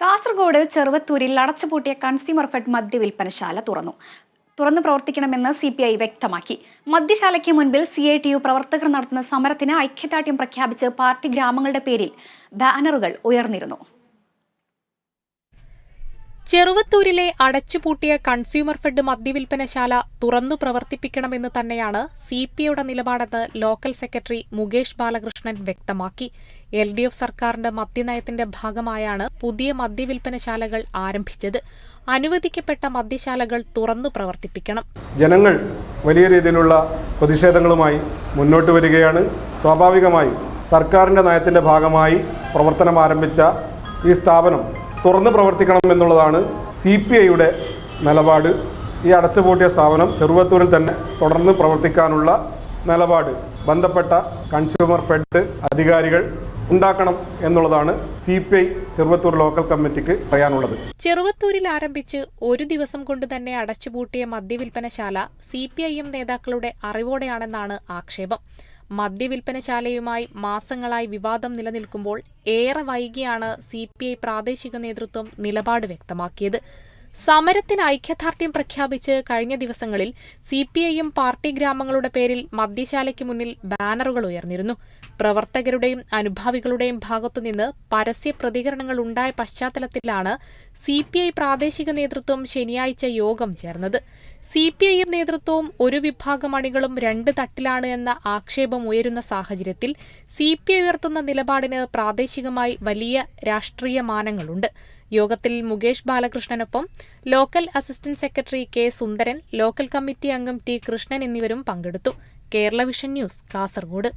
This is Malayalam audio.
കാസർഗോഡ് ചെറുവത്തൂരിൽ അടച്ചുപൂട്ടിയ കൺസ്യൂമർ ഫെഡ് മദ്യവിൽപ്പനശാല തുറന്നു. തുറന്നു പ്രവർത്തിക്കണമെന്ന് സി പി ഐ വ്യക്തമാക്കി. മദ്യശാലയ്ക്ക് മുൻപിൽ സി ഐ ടി യു പ്രവർത്തകർ നടത്തുന്ന സമരത്തിന് ഐക്യദാർഢ്യം പ്രഖ്യാപിച്ച് പാർട്ടി ഗ്രാമങ്ങളുടെ പേരിൽ ബാനറുകൾ ഉയർന്നിരുന്നു. ചെറുവത്തൂരിലെ അടച്ചുപൂട്ടിയ കൺസ്യൂമർ ഫെഡ് മദ്യവിൽപ്പനശാല തുറന്നു പ്രവർത്തിപ്പിക്കണമെന്ന് തന്നെയാണ് സി പി ഐയുടെ നിലപാടെന്ന് ലോക്കൽ സെക്രട്ടറി മുകേഷ് ബാലകൃഷ്ണൻ വ്യക്തമാക്കി. എൽ ഡി എഫ് സർക്കാരിന്റെ മദ്യനയത്തിന്റെ ഭാഗമായാണ് പുതിയ മദ്യവിൽപ്പനശാലകൾ ആരംഭിച്ചത്. അനുവദിക്കപ്പെട്ട മദ്യശാലകൾ തുറന്നു പ്രവർത്തിപ്പിക്കണം. ജനങ്ങൾ വലിയ രീതിയിലുള്ള പ്രതിഷേധങ്ങളുമായി മുന്നോട്ട് വരികയാണ്. സ്വാഭാവികമായും സർക്കാരിന്റെ നയത്തിന്റെ ഭാഗമായി പ്രവർത്തനം ആരംഭിച്ച ഈ സ്ഥാപനം തുറന്ന് പ്രവർത്തിക്കണം എന്നുള്ളതാണ് സി പി ഐയുടെ നിലപാട്. ഈ അടച്ചുപൂട്ടിയ സ്ഥാപനം ചെറുവത്തൂരിൽ തന്നെ തുടർന്ന് പ്രവർത്തിക്കാനുള്ള നിലപാട്. ബന്ധപ്പെട്ട കൺസ്യൂമർ ഫെഡ് അധികാരികൾ ഉണ്ടാക്കണം എന്നുള്ളതാണ് C P I Cheruvathur local കമ്മിറ്റിക്ക് പറയാനുള്ളത്. ചെറുവത്തൂരിൽ ആരംഭിച്ച് ഒരു ദിവസം കൊണ്ട് തന്നെ അടച്ചുപൂട്ടിയ മദ്യവിൽപ്പനശാല സി പി ഐ എം നേതാക്കളുടെ അറിവോടെയാണെന്നാണ് ആക്ഷേപം. മദ്യവിൽപ്പനശാലയുമായി മാസങ്ങളായി വിവാദം നിലനിൽക്കുമ്പോൾ ഏറെ വൈകിയാണ് സി പ്രാദേശിക നേതൃത്വം നിലപാട് വ്യക്തമാക്കിയത്. സമരത്തിന് ഐക്യദാർഢ്യം പ്രഖ്യാപിച്ച് കഴിഞ്ഞ ദിവസങ്ങളിൽ സി പി ഐയും പാർട്ടി ഗ്രാമങ്ങളുടെ പേരിൽ മദ്യശാലയ്ക്ക് മുന്നിൽ ബാനറുകൾ ഉയർന്നിരുന്നു. പ്രവർത്തകരുടെയും അനുഭാവികളുടെയും ഭാഗത്തുനിന്ന് പരസ്യ പ്രതികരണങ്ങൾ ഉണ്ടായ പശ്ചാത്തലത്തിലാണ് സി പി ഐ പ്രാദേശിക നേതൃത്വം ശനിയാഴ്ച യോഗം ചേർന്നത്. സി പി ഐ നേതൃത്വവും ഒരു വിഭാഗം അണികളും രണ്ട് തട്ടിലാണ് എന്ന ആക്ഷേപം ഉയരുന്ന സാഹചര്യത്തിൽ സി പി ഐ ഉയർത്തുന്ന നിലപാടിന് പ്രാദേശികമായി വലിയ രാഷ്ട്രീയ മാനങ്ങളുണ്ട് യോഗത്തിൽ Mukesh ബാലകൃഷ്ണനൊപ്പം local assistant secretary K Sundaran local committee അംഗം ടി കൃഷ്ണൻ എന്നിവരും പങ്കെടുത്തു. Kerala vision news Kasaragod.